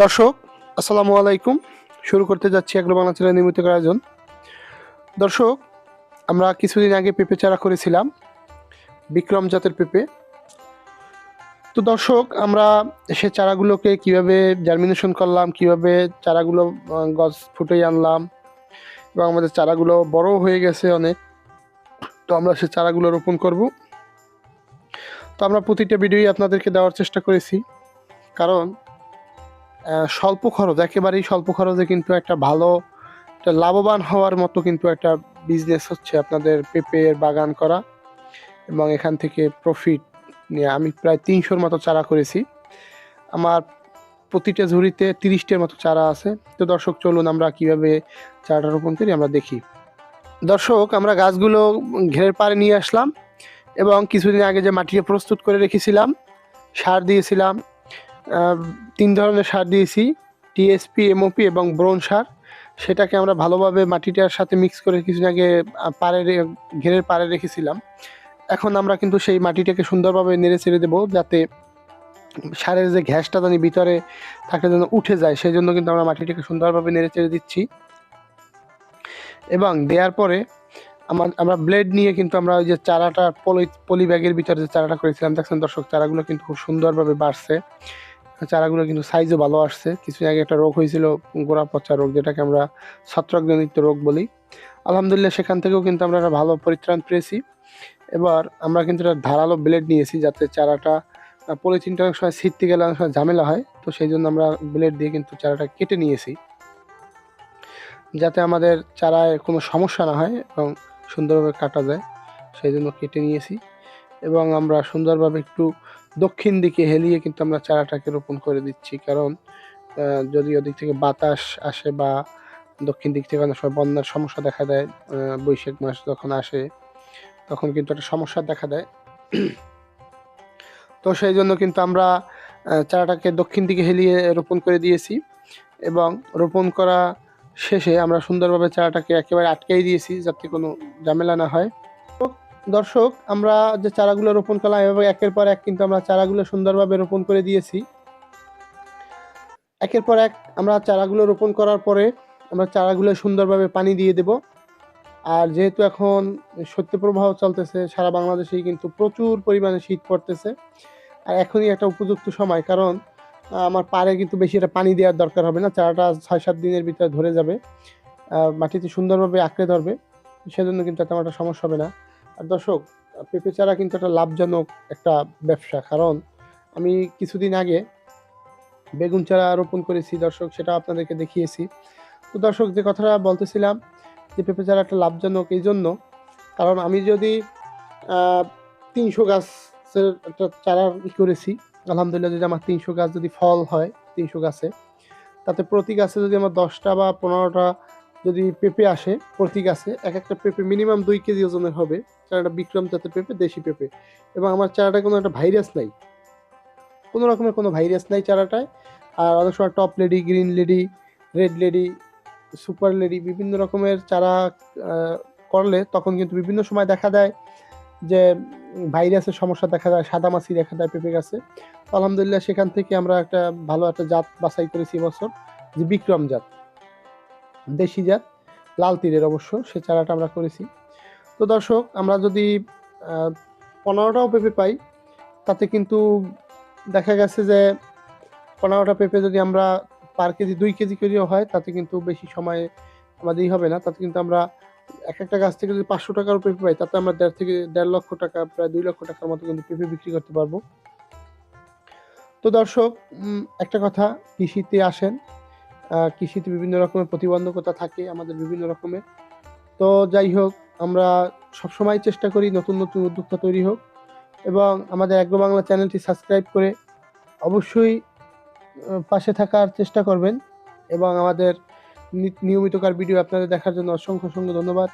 দর্শক, আসসালামু আলাইকুম। শুরু করতে যাচ্ছি এগ্রো বাংলা চ্যানেল নিয়মিত আয়োজন। দর্শক, আমরা কিছুদিন আগে পেঁপে চারা করেছিলাম, বিক্রম জাতের পেঁপে। তো দর্শক, আমরা সে চারাগুলোকে কীভাবে জার্মিনেশন করলাম, কীভাবে চারাগুলো গছ ফুটে আনলাম, এবং আমাদের চারাগুলো বড় হয়ে গেছে অনেক, তো আমরা সে চারাগুলো রোপণ করব। তো আমরা প্রতিটা ভিডিওই আপনাদেরকে দেওয়ার চেষ্টা করেছি, কারণ স্বল্প খরচ, একেবারেই স্বল্প খরচে কিন্তু একটা ভালো, একটা লাভবান হওয়ার মতো কিন্তু একটা বিজনেস হচ্ছে আপনাদের পেঁপের বাগান করা এবং এখান থেকে প্রফিট নিয়ে আমি প্রায় তিনশোর মতো চারা করেছি। আমার প্রতিটা ঝুড়িতে তিরিশটার মতো চারা আছে। তো দর্শক, চলুন আমরা কীভাবে চারাটা রোপণ করি আমরা দেখি। দর্শক, আমরা গাছগুলো ঘেরের পাড়ে নিয়ে আসলাম এবং কিছুদিন আগে যে মাটিটা প্রস্তুত করে রেখেছিলাম, সার দিয়েছিলাম তিন ধরনের সার দিয়েছি টিএসপি এমওপি এবং ব্রোন সার। সেটাকে আমরা ভালোভাবে মাটিটার সাথে মিক্স করে কিছুদিন আগে পাড়ে ঘেরের পাড়ে রেখেছিলাম। এখন আমরা কিন্তু সেই মাটিটাকে সুন্দরভাবে নেড়ে ছেড়ে দেবো যাতে সারের যে ঘ্যাসটা জানি ভিতরে থাকে যেন উঠে যায় সেই জন্য কিন্তু আমরা মাটিটাকে সুন্দরভাবে নেড়ে চেড়ে দিচ্ছি। এবং দেওয়ার পরে আমার, আমরা ব্লেড নিয়ে কিন্তু আমরা ওই যে চারাটা পলি পলি ব্যাগের ভিতরে যে চারাটা করেছিলাম, দেখছেন দর্শক, চারাগুলো কিন্তু খুব সুন্দরভাবে বাড়ছে। চারাগুলো কিন্তু সাইজও ভালো আসছে। কিছুদিন আগে একটা রোগ হয়েছিল গোড়া পচা রোগ, যেটাকে আমরা ছত্রাকজনিত রোগ বলি। আলহামদুলিল্লাহ সেখান থেকেও কিন্তু আমরা একটা ভালো পরিত্রাণ পেয়েছি। এবার আমরা কিন্তু একটা ধারালো ব্লেড নিয়েছি যাতে চারাটা পলিথিনটা অনেক সময় ছিটতে গেলে অনেক সময় ঝামেলা হয়। তো সেই জন্য আমরা ব্লেড দিয়ে কিন্তু চারাটা কেটে নিয়েছি। যাতে আমাদের চারায় কোনো সমস্যা না হয় এবং সুন্দরভাবে কাটা যায়, সেই জন্য কেটে নিয়েছি। এবং আমরা সুন্দরভাবে একটু দক্ষিণ দিকে হেলিয়ে কিন্তু আমরা চারাটাকে রোপণ করে দিচ্ছি। কারণ যদি ওদিক থেকে বাতাস আসে বা দক্ষিণ দিক থেকে অনেক সময় বন্যার সমস্যা দেখা দেয় বৈশাখ মাস যখন আসে, তখন কিন্তু একটা সমস্যা দেখা দেয়। তো সেই জন্য কিন্তু আমরা চারাটাকে দক্ষিণ দিকে হেলিয়ে রোপণ করে দিয়েছি এবং রোপণ করা শেষে আমরা সুন্দরভাবে চারাটাকে একেবারে আটকেই দিয়েছি যাতে কোনো ঝামেলা না হয়। দর্শক, আমরা যে চারাগুলো রোপণ করলাম, এভাবে একের পর এক কিন্তু আমরা চারাগুলো সুন্দরভাবে রোপণ করে দিয়েছি। একের পর এক আমরা চারাগুলো রোপণ করার পরে আমরা চারাগুলো সুন্দরভাবে পানি দিয়ে দেব। আর যেহেতু এখন শৈত্যপ্রবাহ চলতেছে, সারা বাংলাদেশেই কিন্তু প্রচুর পরিমাণে শীত পড়তেছে। আর এখনই একটা উপযুক্ত সময়, কারণ আমার পাড়ে কিন্তু বেশি একটা পানি দেওয়ার দরকার হবে না, চারাটা ছয় সাত দিনের ভিতরে ধরে যাবে। মাটিতে সুন্দরভাবে আঁকড়ে ধরবে, সেজন্য কিন্তু একটা সমস্যা হবে না। আর দর্শক, পেঁপে চারা কিন্তু একটা লাভজনক একটা ব্যবসা। কারণ আমি কিছুদিন আগে বেগুন চারা রোপণ করেছি দর্শক, সেটা আপনাদেরকে দেখিয়েছি। তো দর্শক, যে কথাটা বলতেছিলাম যে পেঁপে চারা একটা লাভজনক, এই জন্য কারণ আমি যদি তিনশো গাছের একটা চারা ই করেছি, আলহামদুলিল্লাহ যদি আমার তিনশো গাছ যদি ফল হয়, তিনশো গাছে, তাতে প্রতি গাছে যদি আমার দশটা বা পনেরোটা যদি পেঁপে আসে প্রতি গাছে এক একটা পেঁপে মিনিমাম দুই কেজি ওজনের হবে। চারাটা বিক্রম জাতের পেঁপে, দেশি পেঁপে। এবং আমার চারাটা কোনো একটা ভাইরাস নাই। কোনো রকমের কোনো ভাইরাস নাই চারাটায় আর অনেক সময় top lady green lady red lady super lady বিভিন্ন রকমের চারা করলে তখন কিন্তু বিভিন্ন সময় দেখা দেয় যে ভাইরাসের সমস্যা দেখা যায় সাদামাছি দেখা দেয় পেঁপে গাছে। আলহামদুলিল্লাহ সেখান থেকে আমরা একটা ভালো একটা জাত বাছাই করেছি এবছর, যে বিক্রম জাত। দেশি জাত, লাল তীরের অবশ্য সে চারাটা আমরা করেছি। তো দর্শক, আমরা যদি পনেরোটাও পেঁপে পাই, তাতে কিন্তু দেখা গেছে যে পনেরোটা পেঁপে যদি আমরা পার কেজি, দুই কেজি করেও হয়, তাতে কিন্তু বেশি সময় আমাদেরই হবে না। তাতে কিন্তু আমরা এক একটা গাছ থেকে যদি পাঁচশো টাকার পেঁপে পাই, তাতে আমরা দেড় থেকে দেড় লক্ষ টাকা, প্রায় দুই লক্ষ টাকার মতো কিন্তু পেঁপে বিক্রি করতে পারব। তো দর্শক একটা কথা, কৃষিতে আসেন কৃষিতে বিভিন্ন রকমের প্রতিবন্ধকতা থাকে আমাদের বিভিন্ন রকমের। তো যাই হোক, আমরা সবসময় চেষ্টা করি নতুন নতুন উদ্যোক্তা তৈরি হোক এবং আমাদের অ্যাগ্রো বাংলা চ্যানেলটি সাবস্ক্রাইব করে অবশ্যই পাশে থাকার চেষ্টা করবেন এবং আমাদের নিয়মিতকার ভিডিও আপনাদের দেখার জন্য অসংখ্য অসংখ্য ধন্যবাদ।